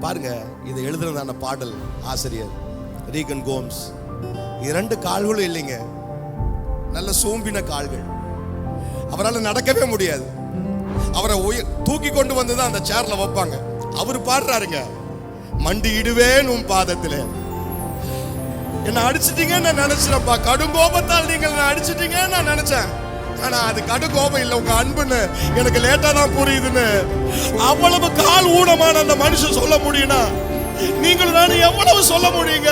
பாருங்க இதை எழுதுனதான பாடல் ஆசிரியர் ரீகன் கோம்ஸ். இரண்டு கால்களும் இல்லைங்க. நல்ல சோம்பின கால்கள். அவரால் நடக்கவே முடியாது. அவரை உயிர் தூக்கி கொண்டு வந்து தான் அந்த சேர்ல வைப்பாங்க. அவர் பாடுறாருங்க மண்டி இடுவேன் உன் பாதத்தில். என்ன அடிச்சிட்டீங்கன்னு நான் நினைச்சிட்டப்பா கடும் கோபத்தால் நீங்கள் நான் அடிச்சிட்டீங்கன்னு நான் நினைச்சேன். ஆனா அது கடும் கோபம் இல்லை. உங்க அன்புன்னு எனக்கு லேட்டா தான் புரியுதுன்னு. அவ்வளவு கால் ஊனமான அந்த மனுஷன் சொல்ல முடியும்னா நீங்கள் நான் எவ்வளவு சொல்ல முடியுங்க?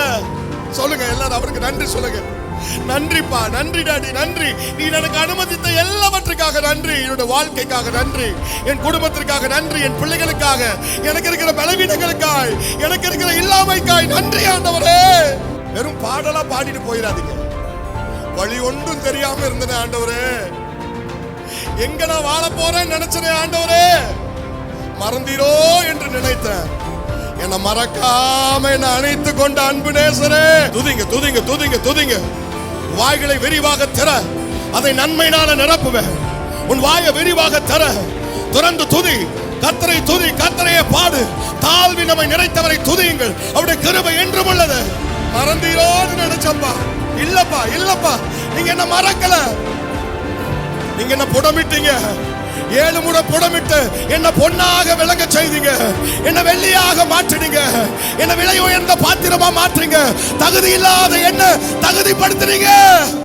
சொல்லுங்க எல்லாரும் அவருக்கு நன்றி சொல்லுங்க. நன்றிப்பா நன்றி டாடி நன்றி. நீ எனக்கு அனுமதித்த எல்லாவற்றுக்காக நன்றி. என்னோட வாழ்க்கைக்காக நன்றி. என் குடும்பத்திற்காக நன்றி. என் பிள்ளைகளுக்காக. எனக்கு இருக்கிற பலவீனங்களுக்காய் எனக்கு இருக்கிற இல்லாமைக்காய் நன்றி ஆண்டவரே. வெறும் பாடலா பாடிட்டு போயிடாதீங்க. வழி ஒன்றும் தெரியாம இருந்தனே ஆண்டவரே. எங்க நான் வாழ போறேன்னு நினைச்சனே ஆண்டவரே. மறந்தீரோ என்று நினைத்தேன். என்னை மறக்காம என்னை அணைத்து கொண்ட அன்பு நேசரே. துதிங்க துதிங்க துதிங்க துதிங்க. வாய்களை விரிவாக தர அதை நன்மையினால நிரப்புவேன் உன் வாயை விரிவாக தர துறந்து துதி. கத்தரை துதி கத்தரையே பாடு. தாழ்வி நம்மை நிறைத்தவரை துதியுங்கள். அவருடைய கிருபை என்றும் உள்ளது. மறந்தீரோன்னு நினைச்சப்பா. இல்லப்பா இல்லப்பா. நீங்க என்ன மறக்கல. நீங்க என்ன புடமிட்டீங்க. ஏழு முறை புடமிட்டு என்னை பொன்னாக விளங்க செய்தீங்க. என்ன வெள்ளியாக மாற்றினீங்க. என்ன விலை உயர்ந்த பாத்திரமா மாற்றுங்க தகுதி இல்லாத என்ன தகுதிப்படுத்துறீங்க